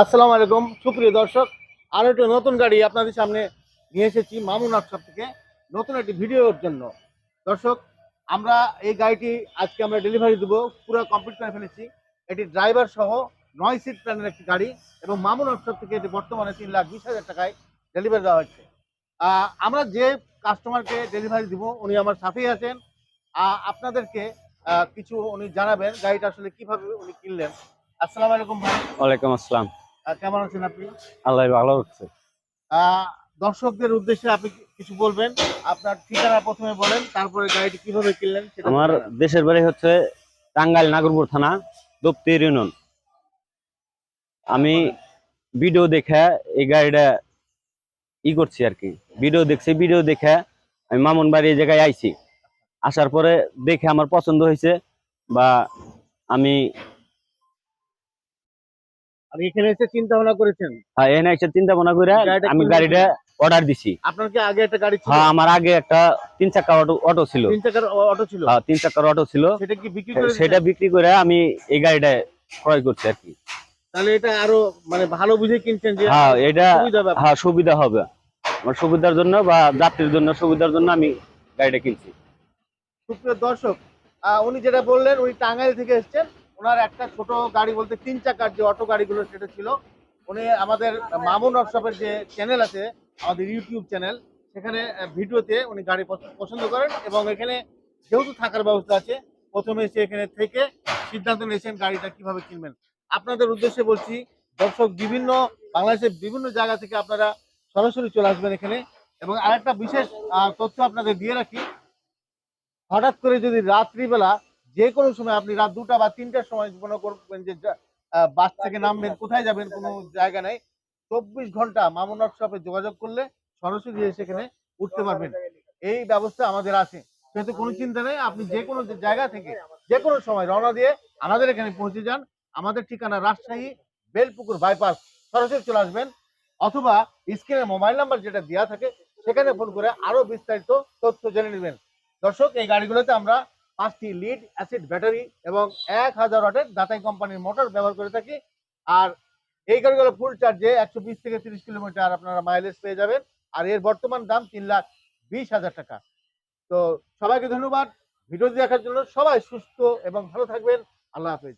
আসসালামু আলাইকুম। সুপ্রিয় দর্শক, আরও একটা নতুন গাড়ি আপনাদের সামনে নিয়ে এসেছি মামুন আফসাব থেকে নতুন একটি ভিডিওর জন্য। দর্শক, আমরা এই গাড়িটি আজকে আমরা ডেলিভারি দেবো, পুরো কমপ্লিট করে ফেলেছি। এটি ড্রাইভার সহ নয় সিট প্ল্যানের একটি গাড়ি এবং মামুন আফসাব থেকে এটি বর্তমানে তিন লাখ বিশ হাজার টাকায় ডেলিভারি দেওয়া হচ্ছে আমরা যে কাস্টমারকে ডেলিভারি দিব, উনি আমার সাথেই আছেন। আপনাদেরকে কিছু উনি জানাবেন গাড়িটা আসলে কীভাবে উনি কিনলেন। আসসালামু আলাইকুম ভাই। ওয়ালাইকুম আসসালাম। কেমন আছেন আপনি? আল্লাহ ভালো আহ, দর্শকদের উদ্দেশ্যে আপনি কিছু বলবেন? আপনার ঠিকানা প্রথমে বলেন তারপরে গাড়িটি কীভাবে কিনলেন আমার দেশের বাড়ি হচ্ছে টাঙ্গাইল নাগরপুর থানা দপ্তি ইউনিয়ন। আমি ভিডিও দেখে এই গাড়িটা ই করছি আর কি। ভিডিও দেখছি ভিডিও দেখে আমি মামুন বাড়ি এই জায়গায় আইছি। আসার পরে দেখে আমার পছন্দ হয়েছে বা আমি আর এখানে এসে চিন্তা ভাবনা করেছেন? হ্যাঁ, এখানে এসে চিন্তা ভাবনা করে আমি গাড়িটা অর্ডার দিছি। আপনার কি আগে একটা গাড়ি ছিল? হ্যাঁ আমার আগে একটা তিন চাকার অটো অটো ছিল। তিন চাকার অটো ছিল? হ্যাঁ তিন চাকার অটো ছিল। সেটা কি বিক্রি করে সেটা বিক্রি করে আমি এই গাড়িটা ক্রয় করছি আর কি। তাহলে এটা আরও মানে ভালো বুঝে কিনছেন যে হ্যাঁ এটা। হ্যাঁ সুবিধা হবে। আমার সুবিধার জন্য বা যাত্রীর জন্য সুবিধার জন্য আমি গাড়িটা কিনছি। সুপ্রিয় দর্শক উনি যেটা বললেন উনি টাঙ্গাইল থেকে এসেছেন। ওনার একটা ছোট গাড়ি বলতে তিন চাকার যে অটো গাড়িগুলো সেটা ছিল, উনি আমাদের মামুন ওয়ার্কশপের যে চ্যানেল আছে, আমাদের ইউটিউব চ্যানেল সেখানে ভিডিওতে উনি গাড়ি পছ- পছন্দ করেন এবং এখানে যেহেতু থাকার ব্যবস্থা আছে, প্রথমে এসে এখানে থেকে সিদ্ধান্ত নিয়েছেন গাড়িটা কীভাবে কিনবেন। আপনাদের উদ্দেশ্যে বলছি, দর্শক বিভিন্ন, বাংলাদেশের বিভিন্ন জায়গা থেকে আপনারা সরাসরি চলে আসবেন এখানে। এবং আরেকটা বিশেষ তথ্য আপনাদের দিয়ে রাখি, হঠাৎ করে যদি রাত্রিবেলা যে কোনো সময় আপনি রাত দুটা বা তিনটার সময় মনে করবেন যে বাস থেকে নামবেন কোথায় যাবেন কোনো জায়গা নেই। চব্বিশ ঘণ্টা মামুন শপে যোগাযোগ করলে সরাসরি সেখানে উঠতে পারবেন। এই ব্যবস্থা আমাদের আছে। সেহেতু কোনো চিন্তা নেই আপনি যে কোনো জায়গা থেকে যে কোনো সময় রওনা দিয়ে আমাদের এখানে পৌঁছে যান। আমাদের ঠিকানা রাজশাহী বেলপুকুর বাইপাস। সরাসরি চলে আসবেন। অথবা স্ক্রিনে মোবাইল নাম্বার যেটা দেওয়া থাকে সেখানে ফোন করে আরও বিস্তারিত তথ্য জেনে নেবেন। দর্শক এই গাড়িগুলোতে আমরা পাঁচটি লিড অ্যাসিড ব্যাটারি এবং এক হাজার ওয়াটের দাতাই কোম্পানির মোটর ব্যবহার করে থাকি। আর এই গাড়িগুলো ফুল চার্জে একশো বিশ থেকে তিরিশ কিলোমিটার আপনারা মাইলেজ পেয়ে যাবেন। আর এর বর্তমান দাম তিন লাখ বিশ হাজার টাকা। তো সবাইকে ধন্যবাদ। ভিডিওটি দেখার জন্য সবাই সুস্থ এবং ভালো থাকবেন। আল্লাহ হাফেজ।